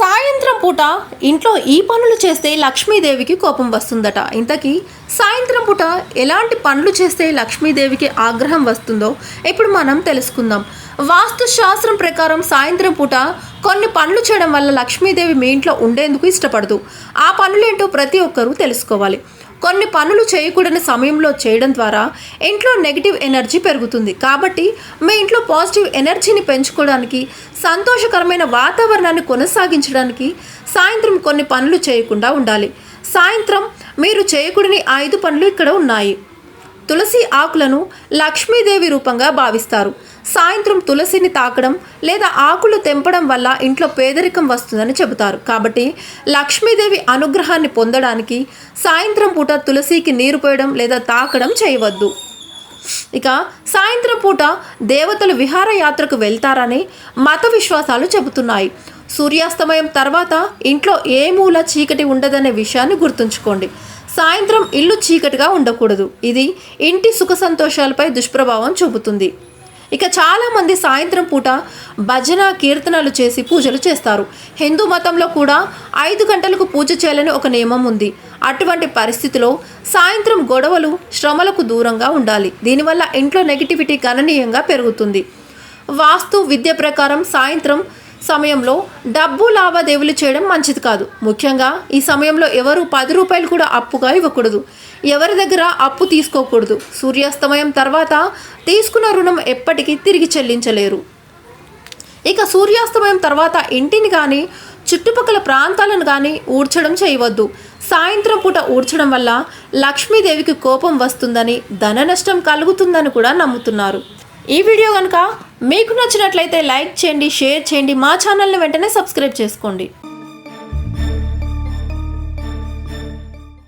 సాయంత్రం పూట ఇంట్లో ఈ పనులు చేస్తే లక్ష్మీదేవికి కోపం వస్తుందట. ఇంతకీ సాయంత్రం పూట ఎలాంటి పనులు చేస్తే లక్ష్మీదేవికి ఆగ్రహం వస్తుందో ఇప్పుడు మనం తెలుసుకుందాం. వాస్తు శాస్త్రం ప్రకారం సాయంత్రం పూట కొన్ని పనులు చేయడం వల్ల లక్ష్మీదేవి మీ ఇంట్లో ఉండేందుకు ఇష్టపడదు. ఆ పనులేంటో ప్రతి ఒక్కరూ తెలుసుకోవాలి. కొన్ని పనులు చేయకూడని సమయంలో చేయడం ద్వారా ఇంట్లో నెగిటివ్ ఎనర్జీ పెరుగుతుంది. కాబట్టి మీ ఇంట్లో పాజిటివ్ ఎనర్జీని పెంచుకోవడానికి సంతోషకరమైన వాతావరణాన్ని కొనసాగించడానికి సాయంత్రం కొన్ని పనులు చేయకుండా ఉండాలి. సాయంత్రం మీరు చేయకూడని ఐదు పనులు ఇక్కడ ఉన్నాయి. తులసి ఆకులను లక్ష్మీదేవి రూపంగా భావిస్తారు. సాయంత్రం తులసిని తాకడం లేదా ఆకులు తెంపడం వల్ల ఇంట్లో పేదరికం వస్తుందని చెబుతారు. కాబట్టి లక్ష్మీదేవి అనుగ్రహాన్ని పొందడానికి సాయంత్రం పూట తులసికి నీరు పోయడం లేదా తాకడం చేయవద్దు. ఇక సాయంత్రం పూట దేవతలు విహారయాత్రకు వెళ్తారని మత విశ్వాసాలు చెబుతున్నాయి. సూర్యాస్తమయం తర్వాత ఇంట్లో ఏ మూల చీకటి ఉండదనే విషయాన్ని గుర్తుంచుకోండి. సాయంత్రం ఇల్లు చీకటిగా ఉండకూడదు. ఇది ఇంటి సుఖ సంతోషాలపై దుష్ప్రభావం చూపుతుంది. ఇక చాలామంది సాయంత్రం పూట భజన కీర్తనలు చేసి పూజలు చేస్తారు. హిందూ మతంలో కూడా ఐదు గంటలకు పూజ చేయాలని ఒక నియమం ఉంది. అటువంటి పరిస్థితిలో సాయంత్రం గొడవలు శ్రమలకు దూరంగా ఉండాలి. దీనివల్ల ఇంట్లో నెగిటివిటీ గణనీయంగా పెరుగుతుంది. వాస్తు విద్య ప్రకారం సాయంత్రం సమయంలో డబ్బు లావాదేవీలు చేయడం మంచిది కాదు. ముఖ్యంగా ఈ సమయంలో ఎవరు పది రూపాయలు కూడా అప్పుగా ఇవ్వకూడదు. ఎవరి దగ్గర అప్పు తీసుకోకూడదు. సూర్యాస్తమయం తర్వాత తీసుకున్న రుణం ఎప్పటికీ తిరిగి చెల్లించలేరు. ఇక సూర్యాస్తమయం తర్వాత ఇంటిని కానీ చుట్టుపక్కల ప్రాంతాలను కానీ ఊడ్చడం చేయవద్దు. సాయంత్రం పూట ఊడ్చడం వల్ల లక్ష్మీదేవికి కోపం వస్తుందని ధన నష్టం కలుగుతుందని కూడా నమ్ముతున్నారు. ఈ వీడియో కనుక మీకు నచ్చినట్లయితే లైక్ చేయండి షేర్ చేయండి మా ఛానల్ని వెంటనే సబ్స్క్రైబ్ చేసుకోండి.